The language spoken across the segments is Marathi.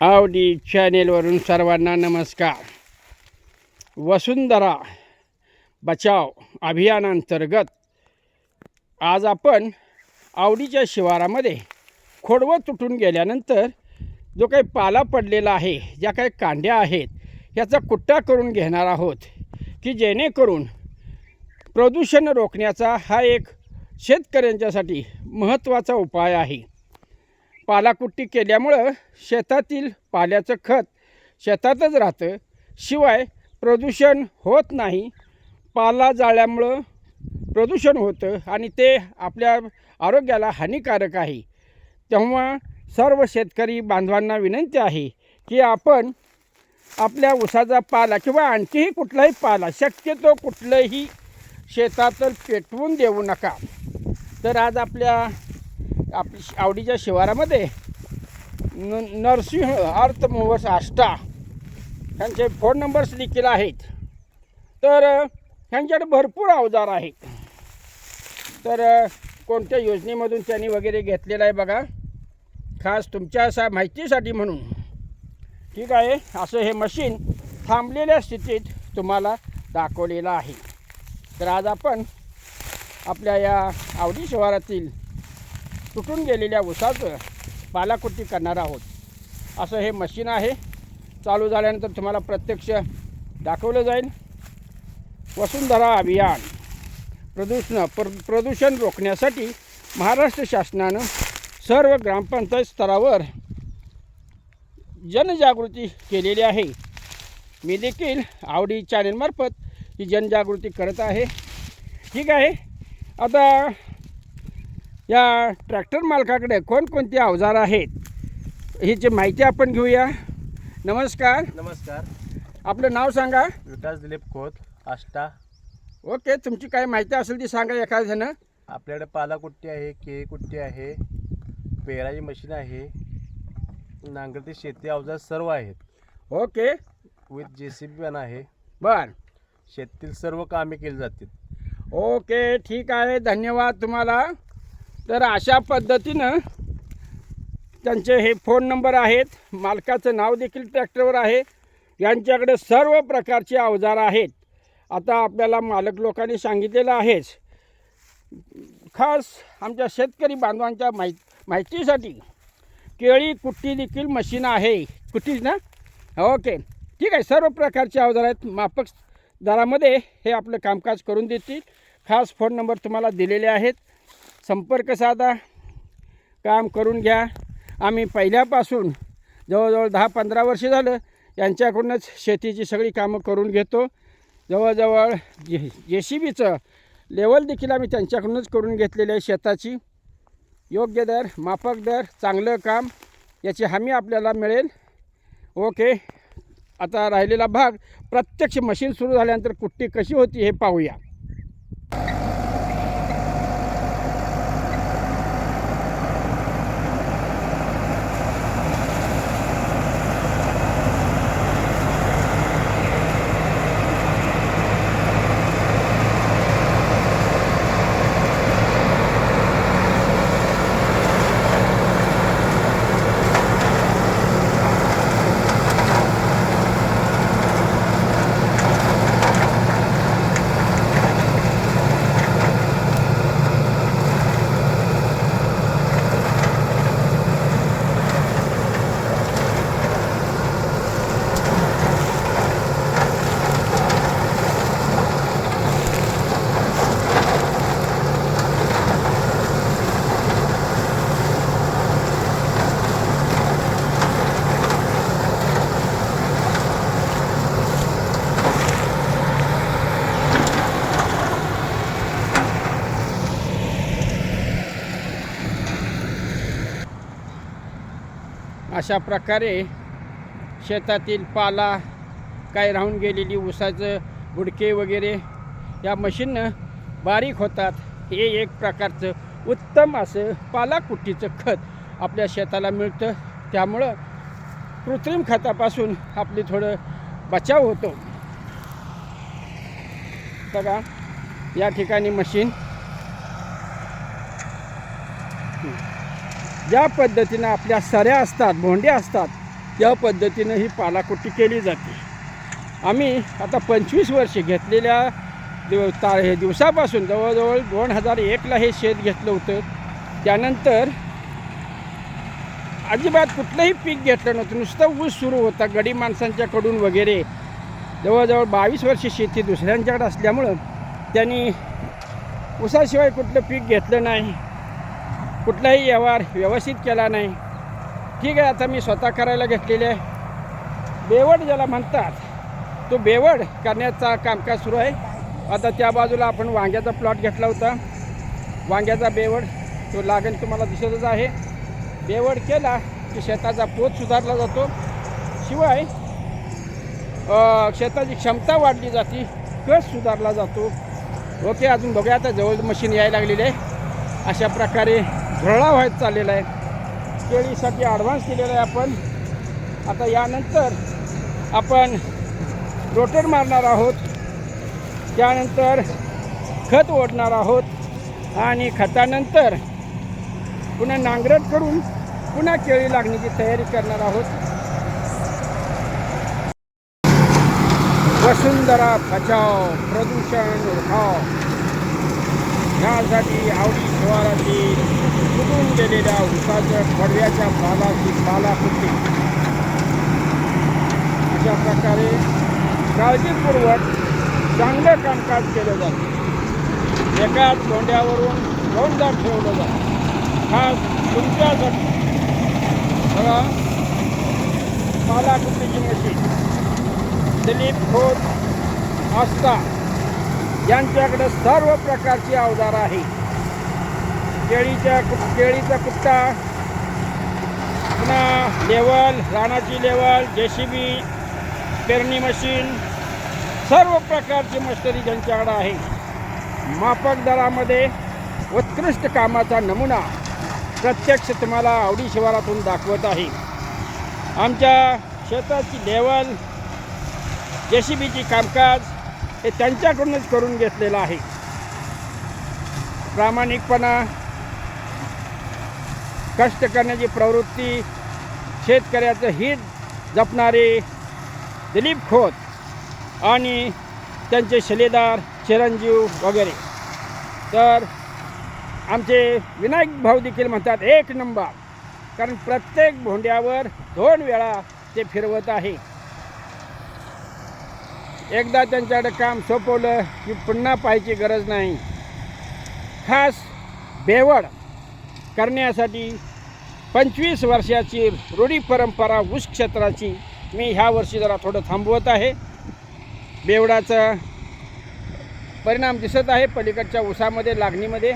आवडी चॅनेलवरून सर्वांना नमस्कार. वसुंधरा बचाव अभियानांतर्गत आज आपण आवडीच्या शिवारामध्ये खोडवं तुटून गेल्यानंतर जो काही पाला पडलेला आहे ज्या काही कांड्या आहेत याचा कुट्टा करून घेणार आहोत की जेणेकरून प्रदूषण रोखण्याचा हा एक शेतकऱ्यांच्यासाठी महत्त्वाचा उपाय आहे. पालाकुट्टी केल्यामुळं शेतातील पाल्याचं खत शेतातच राहतं. शिवाय प्रदूषण होत नाही. पाला जाळ्यामुळं प्रदूषण होतं आणि ते आपल्या आरोग्याला हानिकारक आहे. तेव्हा सर्व शेतकरी बांधवांना विनंती आहे की आपण आपल्या उसाचा पाला किंवा आणखीही कुठलाही पाला शक्यतो कुठलंही शेतातच पेटवून देऊ नका. तर आज आपल्या आपली आवडीच्या शिवारामध्ये न नरसिंह अर्थ मोवर्स आष्टा ह्यांचे फोन नंबर्स देखील आहेत. तर ह्यांच्याकडे भरपूर अवजार आहेत. तर कोणत्या योजनेमधून त्यांनी वगैरे घेतलेलं आहे बघा. खास तुमच्या असा माहितीसाठी म्हणून. ठीक आहे असं हे मशीन थांबलेल्या स्थितीत तुम्हाला दाखवलेलं आहे. तर आज आपण आपल्या या आवडी शिवारातील तुटून गेलेल्या उसाचं पालाकृती करणार आहोत. असं हे मशीन आहे. चालू झाल्यानंतर तुम्हाला प्रत्यक्ष दाखवलं जाईल. वसुंधरा अभियान प्रदूषण प्र प्रदूषण रोखण्यासाठी महाराष्ट्र शासनानं सर्व ग्रामपंचायत स्तरावर जनजागृती केलेली आहे. मी देखील आवडी चॅनेलमार्फत ही जनजागृती करत आहे. ठीक आहे. आता या ट्रॅक्टर मालकाकडे कोणकोणती अवजार आहेत? ह्याची माहिती आपण घेऊया. नमस्कार. नमस्कार. आपलं नाव सांगा. विकास दिलीप खोत आष्टा. ओके तुमची काय माहिती असेल ती सांगा एखाद्यानं आपल्याकडे पालाकुट्टी आहे केळी कुट्टी आहे पेराची मशीन आहे नांगरती शेती अवजार सर्व आहेत. Okay. With J C B पण आहे. बर. शेतीतील सर्व कामे केली जातील ओके ठीक आहे. धन्यवाद तुम्हाला. तर अशा पद्धतीनं त्यांचे हे फोन नंबर आहेत मालकाचं नाव देखील ट्रॅक्टरवर आहे यांच्याकडे सर्व प्रकारचे अवजारं आहेत. आता आपल्याला मालक लोकांनी सांगितलेलं आहेच. खास आमच्या शेतकरी बांधवांच्या माहि माहितीसाठी केळी कुट्टी देखील मशीन आहे. कुट्टीच ना? ओके. ठीक आहे सर्व प्रकारचे अवजार आहेत. माफक दरामध्ये हे आपलं कामकाज करून देतील. खास फोन नंबर तुम्हाला दिलेले आहेत. संपर्क साधा काम करून घ्या. आम्ही पहिल्यापासून जवळजवळ दहा पंधरा वर्ष झालं यांच्याकडूनच शेतीची सगळी कामं करून घेतो. जवळजवळ जे जे सी बीचं लेवल देखील आम्ही त्यांच्याकडूनच करून घेतलेली आहे शेताची. योग्य दर माफक दर चांगलं काम याची हमी आपल्याला मिळेल. ओके आता राहिलेला भाग प्रत्यक्ष मशीन सुरू झाल्यानंतर कुट्टी कशी होती हे पाहूया. अशा प्रकारे शेतातील पाला काय राहून गेलेली ऊसाचं गुडके वगैरे या मशीननं बारीक होतात. हे एक प्रकारचं उत्तम असं पालाकुट्टीचं खत आपल्या शेताला मिळतं. त्यामुळं कृत्रिम खतापासून आपली थोडं बचाव होतो. बघा या ठिकाणी मशीन ज्या पद्धतीनं आपल्या सऱ्या असतात भोंड्या असतात त्या पद्धतीनं ही पालाकुट्टी केली जाते. आम्ही आता पंचवीस वर्षे घेतलेल्या दिव ता हे दिवसापासून जवळजवळ दोन हजार एकला हे शेत घेतलं होतं. त्यानंतर अजिबात कुठलंही पीक घेतलं नव्हतं. नुसतं ऊस सुरू होता गडी माणसांच्याकडून वगैरे. जवळजवळ बावीस वर्ष शेती दुसऱ्यांच्याकडे असल्यामुळं त्यांनी ऊसाशिवाय कुठलं पीक घेतलं नाही. कुठलाही व्यवहार व्यवस्थित केला नाही. ठीक आहे आता मी स्वतः करायला घेतलेले आहे. बेवड ज्याला म्हणतात तो बेवड करण्याचा कामकाज सुरू आहे. आता त्या बाजूला आपण वांग्याचा प्लॉट घेतला होता. वांग्याचा बेवड तो लागण तुम्हाला दिसतच आहे. बेवड केला की शेताचा पोत सुधारला जातो. शिवाय शेताची क्षमता वाढली जाते कस सुधारला जातो. ओके अजून बघूया आता जवळ मशीन यायला लागलेली आहे. अशा प्रकारे झुरळा व्हायत चाललेला आहे. केळीसाठी ॲडव्हान्स केलेला आहे आपण. आता यानंतर आपण रोटर मारणार आहोत. त्यानंतर खत ओढणार आहोत. आणि खतानंतर पुन्हा नांगरट करून पुन्हा केळी लागण्याची तयारी करणार आहोत. वसुंधरा बचाव प्रदूषण उठाव. ह्यासाठी आवडी शिवारातील तुटून गेलेल्या उसाच्या पडव्याच्या पालाची पालाकुट्टी अशा प्रकारे काळजीपूर्वक चांगलं कामकाज केलं जातं. एकाच कोंड्यावरून दोनदा ठेवलं जातं. खास तुमच्यासाठी. बघा पालाकुट्टीची मशीन दिलीप खोत आस्था यांच्याकडे सर्व प्रकारची अवजार आहे केळीच्या कु केळीचा कुत्ता पुन्हा लेवल रानाची लेवल जे सी बी पेरणी मशीन सर्व प्रकारची मशनरी ज्यांच्याकडे आहे. माफक दरामध्ये उत्कृष्ट कामाचा नमुना प्रत्यक्ष तुम्हाला आवडी शिवारातून दाखवत आहे. आमच्या शेताची लेवल जे सी बीची कामकाज हे त्यांच्याकडूनच करून घेतलेलं आहे. प्रामाणिकपणा कष्ट करण्याची प्रवृत्ती शेतकऱ्याचं हित जपणारे दिलीप खोत आणि त्यांचे शिलेदार चिरंजीव वगैरे. तर आमचे विनायक भाऊ देखील म्हणतात एक नंबर. कारण प्रत्येक भोंड्यावर दोन वेळा ते फिरवत आहे. एकदा त्यांच्याकडे काम सोपवलं की पुन्हा पाहायची गरज नाही. खास बेवड करण्यासाठी पंचवीस वर्षाची रूढी परंपरा ऊस क्षेत्राची मी ह्या वर्षी जरा थोडं थांबवत आहे. बेवडाचा परिणाम दिसत आहे पलीकडच्या ऊसामध्ये लागणीमध्ये.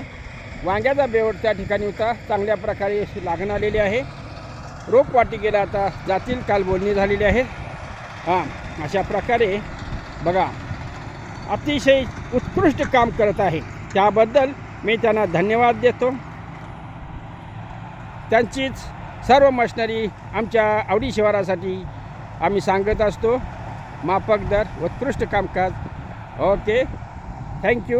वांग्याचा बेवड त्या ठिकाणी होता चांगल्या प्रकारे लागण आलेली आहे. रोपवाटिकेला आता जातील काल बोलणी झालेली आहे. हां अशा प्रकारे बघा अतिशय उत्कृष्ट काम करत आहे. त्याबद्दल मी त्यांना धन्यवाद देतो. त्यांचीच सर्व मशिनरी आमच्या आवडी शिवारासाठी आम्ही सांगत असतो. माफक दर उत्कृष्ट कामकाज. ओके. थँक्यू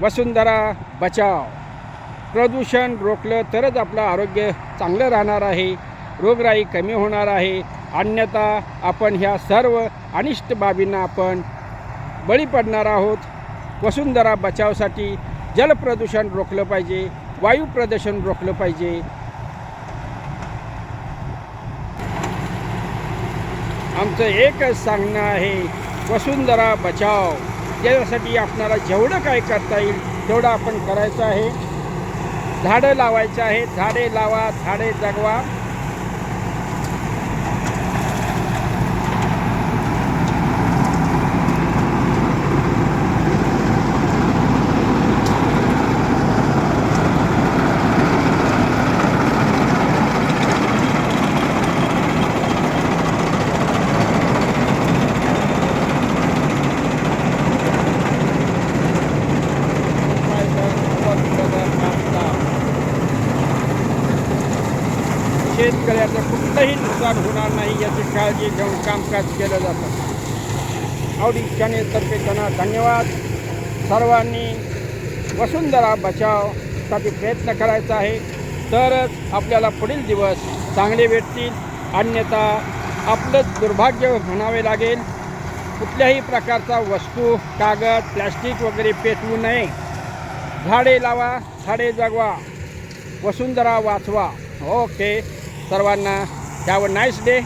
वसुंधरा बचाव. प्रदूषण रोखलं तरच आपलं आरोग्य चांगलं राहणार आहे. रोगराई कमी होणार आहे. अन्यथा आपण ह्या सर्व अनिष्ट बाबींना आपण बळी पडणार आहोत. वसुंधरा बचावसाठी जलप्रदूषण रोखलं पाहिजे. वायू प्रदूषण रोखलं पाहिजे. आमचं एकच सांगणं आहे वसुंधरा बचाव. यासाठी आपणाला जेवढं काय करता येईल तेवढं आपण करायचं आहे. झाडं लावायचं आहे झाडे लावा झाडे जगवा. शेतकऱ्याचं कुठलंही नुकसान होणार नाही याची काळजी घेऊन कामकाज केलं जातं. आवडी चॅनेलतर्फे त्यांना धन्यवाद. सर्वांनी वसुंधरा बचावसाठी प्रयत्न करायचा आहे. तरच आपल्याला पुढील दिवस चांगले भेटतील. अन्यथा आपलंच दुर्भाग्य म्हणावे लागेल. कुठल्याही प्रकारचा वस्तू कागद प्लॅस्टिक वगैरे पेटवू नये. झाडे लावा झाडे जगवा. वसुंधरा वाचवा. ओके. સર્વાના હેવ અ નાઇસ ડે